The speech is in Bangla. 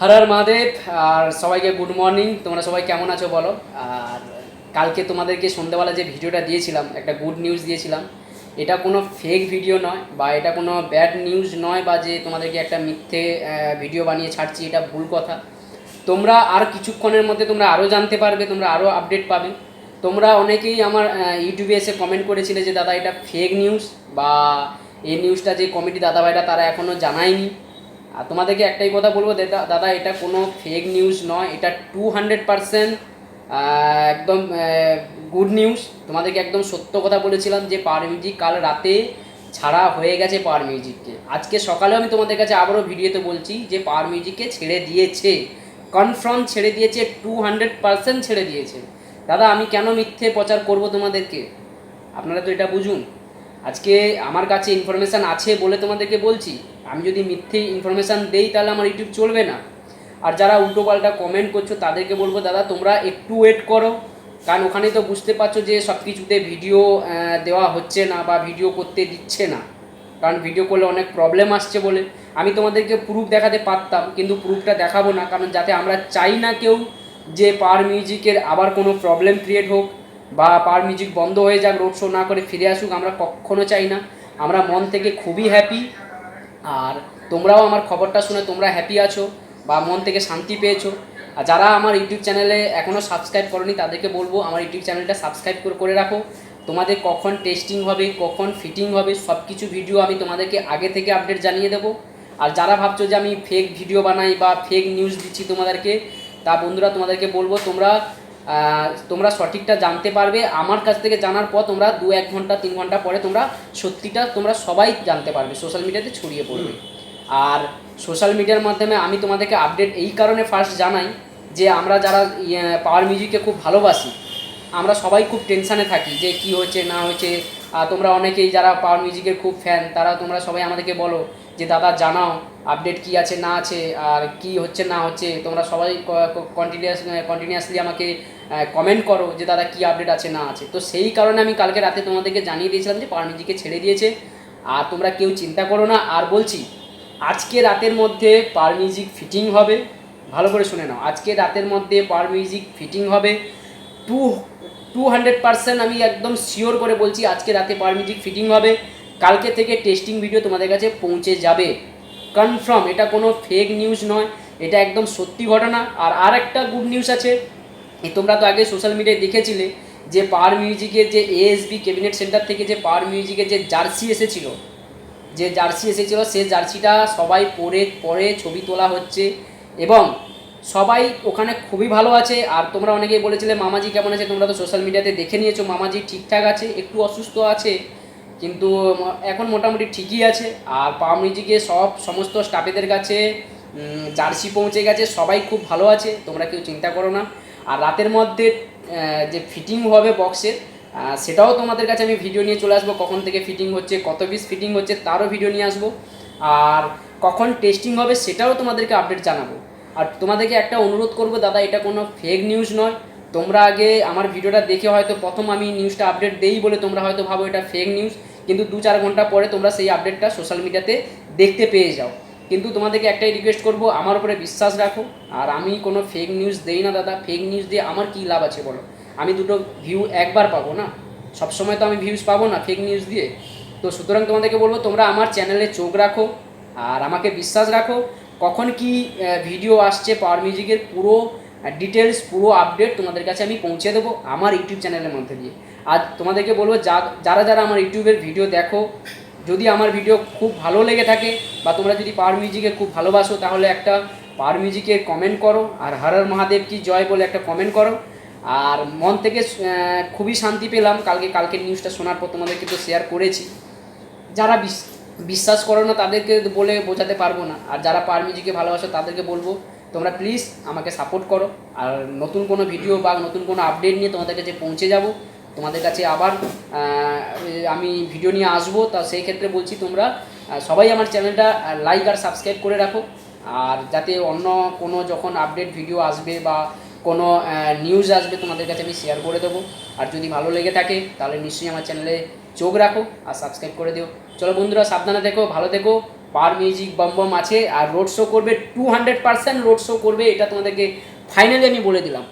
হর হর মহাদেব, আর সবাইকে গুড মর্নিং তোমরা সবাই কেমন আছো বলো? আর কালকে তোমাদেরকে সন্ধ্যাবেলা যে ভিডিওটা দিয়েছিলাম, একটা গুড নিউজ দিয়েছিলাম, এটা কোনো ফেক ভিডিও নয়, বা এটা কোনো ব্যাড নিউজ নয়, বা যে তোমাদেরকে একটা মিথ্যে ভিডিও বানিয়ে ছাড়ছি, এটা ভুল কথা। তোমরা আর কিছুক্ষণের মধ্যে তোমরা আরও জানতে পারবে, তোমরা আরও আপডেট পাবে। তোমরা অনেকেই আমার ইউটিউবে এসে কমেন্ট করেছিলে যে, দাদা, এটা ফেক নিউজ বা এই নিউজটা যে কমিটি দাদাভাইরা তারা এখনও জানায়নি। আর তোমাদেরকে একটাই কথা বলব দাদা, এটা কোনো ফেক নিউজ নয়, এটা টু হান্ড্রেড পারসেন্ট একদম গুড নিউজ তোমাদেরকে একদম সত্য কথা বলেছিলাম যে পাওয়ার মিউজিক কাল রাতে ছাড়া হয়ে গেছে পাওয়ার মিউজিককে আজকে সকালে আমি তোমাদের কাছে আবারও ভিডিওতে বলছি যে পাওয়ার মিউজিককে ছেড়ে দিয়েছে। কনফার্ম ছেড়ে দিয়েছে টু হান্ড্রেড পারসেন্ট ছেড়ে দিয়েছে। দাদা, আমি কেন মিথ্যে প্রচার করব তোমাদেরকে? আপনারা তো এটা বুঝুন। আজকে আমার কাছে ইনফরমেশান আছে বলে তোমাদেরকে বলছি। আমি যদি মিথ্যে ইনফরমেশান দেই তাহলে আমার ইউটিউব চলবে না। আর যারা উল্টো পাল্টা কমেন্ট করছ, তাদেরকে বলব, দাদা, তোমরা একটু ওয়েট করো। কারণ ওখানে তো বুঝতে পারছ যে সব কিছুতে ভিডিও দেওয়া হচ্ছে না বা ভিডিও করতে দিচ্ছে না। কারণ ভিডিও করলে অনেক প্রবলেম আসছে বলে। আমি তোমাদেরকে প্রুফ দেখাতে পারতাম, কিন্তু প্রুফটা দেখাবো না। কারণ যাতে আমরা চাই না কেউ যে পার মিউজিকের আবার কোনো প্রবলেম ক্রিয়েট হোক বা পার মিউজিক বন্ধ হয়ে যাক রোড শো না করে ফিরে আসুক, আমরা কখনো চাই না। আমরা মন থেকে খুবই হ্যাপি আর তোমরাও আমার খবরটা শুনে তোমরা হ্যাপি আছো বা মন থেকে শান্তি পেয়েছ। আর যারা আমার ইউটিউব চ্যানেলে এখনও সাবস্ক্রাইব করনি, তাদেরকে বলব আমার ইউটিউব চ্যানেলটা সাবস্ক্রাইব করে করে রাখো। তোমাদের কখন টেস্টিং হবে, কখন ফিটিং হবে সব কিছু ভিডিও আমি তোমাদেরকে আগে থেকে আপডেট জানিয়ে দেবো। আর যারা ভাবছ যে আমি ফেক ভিডিও বানাই বা ফেক নিউজ দিচ্ছি তোমাদেরকে, তা বন্ধুরা তোমাদেরকে বলব, তোমরা তোমরা সঠিকটা জানতে পারবে। আমার কাছ থেকে জানার পর তোমরা দু এক ঘণ্টা, তিন ঘণ্টা পরে তোমরা সত্যিটা তোমরা সবাই জানতে পারবে সোশ্যাল মিডিয়াতে ছড়িয়ে পড়বে। আর সোশ্যাল মিডিয়ার মাধ্যমে আমি তোমাদেরকে আপডেট এই কারণে ফার্স্ট জানাই যে আমরা যারা পাওয়ার মিউজিককে খুব ভালোবাসি, আমরা সবাই খুব টেনশানে থাকি যে কি হচ্ছে না হচ্ছে তোমরা অনেকেই যারা পাওয়ার মিউজিকের খুব ফ্যান তারা তোমরা সবাই আমাদেরকে বলো যে, দাদা, জানাও আপডেট কি আছে, না আছে, আর কি হচ্ছে, না হচ্ছে? তোমরা সবাই কন্টিনিউয়াস কন্টিনিউয়াসলি আমাকে কমেন্ট করো যে দাদা কি আপডেট আছে, না আছে। তো সেই কারণে আমি কালকে রাতে তোমাদেরকে জানিয়ে দিয়েছিলাম যে পাওয়ার মিউজিককে ছেড়ে দিয়েছে। আর তোমরা কেউ চিন্তা করো না। আর বলছি, আজকে রাতের মধ্যে পাওয়ার মিউজিক ফিটিং হবে। ভালো করে শুনে নাও। আজকে রাতের মধ্যে পাওয়ার মিউজিক ফিটিং হবে। টু টু হান্ড্রেড পার্সেন্ট আমি একদম শিওর করে বলছি, আজকে রাতে পাওয়ার মিউজিক ফিটিং হবে। কালকে থেকে টেস্টিং ভিডিও তোমাদের কাছে পৌঁছে যাবে। কনফার্ম এটা কোনো ফেক নিউজ নয়। এটা একদম সত্যি ঘটনা। আর আর একটা গুড নিউজ আছে। তোমরা তো আগে সোশ্যাল মিডিয়ায় দেখেছিলে যে পাওয়ার মিউজিকের যে এএসবি ক্যাবিনেট সেন্টার থেকে যে পাওয়ার মিউজিকের যে জার্সি এসেছিল, যে জার্সি এসেছিল, সে জার্সিটা সবাই পরে পরে ছবি তোলা হচ্ছে এবং সবাই ওখানে খুবই ভালো আছে। আর তোমরা অনেকেই বলেছিলে, মামাজি কেমন আছে? তোমরা তো সোশ্যাল মিডিয়াতে দেখে নিয়েছো, মামাজি ঠিকঠাক আছে, একটু অসুস্থ আছে, কিন্তু এখন মোটামুটি ঠিকই আছে। আর পাওয়ার মিউজিকে সব সমস্ত স্টাফেদের কাছে জার্সি পৌঁছে গেছে, সবাই খুব ভালো আছে, তোমরা কেউ চিন্তা করো না। আর রাতের মধ্যে যে ফিটিং হবে বক্সের সেটাও তোমাদের কাছে আমি ভিডিও নিয়ে চলে আসব, কখন থেকে ফিটিং হচ্ছে, কত পিস ফিটিং হচ্ছে, তারও ভিডিও নিয়ে আসব। আর কখন টেস্টিং হবে সেটাও তোমাদেরকে আপডেট জানাব। আর তোমাদেরকে একটা অনুরোধ করব, দাদা, এটা কোনো ফেক নিউজ নয়। তোমরা আগে আমার ভিডিওটা দেখে হয়তো প্রথম আমি নিউজটা আপডেট দেই বলে তোমরা হয়তো ভাবো এটা ফেক নিউজ কিন্তু দু চার ঘণ্টা পরে তোমরা সেই আপডেটটা সোশ্যাল মিডিয়াতে দেখতে পেয়ে যাও। কিন্তু তোমাদেরকে একটাই রিকোয়েস্ট করব, আমার উপরে বিশ্বাস রাখো। আর আমি কোনো ফেক নিউজ দেই না দাদা ফেক নিউজ দিয়ে আমার কী লাভ আছে বলো? আমি দুটো ভিউ একবার পাবো না? সবসময় তো আমি ভিউজ পাবো না ফেক নিউজ দিয়ে। তো সুতরাং তোমাদেরকে বলব, তোমরা আমার চ্যানেলে চোখ রাখো, আর আমাকে বিশ্বাস রাখো। কখন কি ভিডিও আসছে পাওয়ার মিউজিকের পুরো ডিটেলস পুরো আপডেট তোমাদের কাছে আমি পৌঁছে দেবো আমার ইউটিউব চ্যানেলের মধ্যে দিয়ে। আর তোমাদেরকে বলব যারা যারা আমার ইউটিউবের ভিডিও দেখো যদি আমার ভিডিও খুব ভালো লেগে থাকে বা তোমরা যদি পাওয়ার মিউজিকে খুব ভালোবাসো, তাহলে একটা পাওয়ার মিউজিকে কমেন্ট করো আর হর হর মহাদেব কি জয় বলে একটা কমেন্ট করো। আর মন থেকে খুবই শান্তি পেলাম। কালকে, কালকের নিউজটা শোনার পর তোমাদেরকে তো শেয়ার করেছি। যারা বিশ- বিশ্বাস করো না, তাদেরকে বলে বোঝাতে পারব না। আর যারা পার মিউজিকে ভালোবাসো, তাদেরকে বলব, তোমরা প্লিজ আমাকে সাপোর্ট করো। আর নতুন কোনো ভিডিও বা নতুন কোনো আপডেট নিয়ে তোমাদের কাছে পৌঁছে যাব। তোমাদের কাছে আবার আমি ভিডিও নিয়ে আসব, তা সেই ক্ষেত্রে বলছি তোমরা সবাই আমার চ্যানেলটা লাইক আর সাবস্ক্রাইব করে রাখো। আর যাতে অন্য কোনো যখন আপডেট ভিডিও আসবে বা কোনো নিউজ আসবে, তোমাদের কাছে আমি শেয়ার করে দেবো। আর যদি ভালো লেগে থাকে, তাহলে নিশ্চয়ই আমার চ্যানেলে চোখ রাখো আর সাবস্ক্রাইব করে দিও। চলো বন্ধুরা, সাবধানে দেখো, ভালো থেকো পার মিউজিক বম বম আছে, আর রোড শো করবে two hundred percent road show করবে, এটা তোমাদেরকে ফাইনালি আমি বলে দিলাম।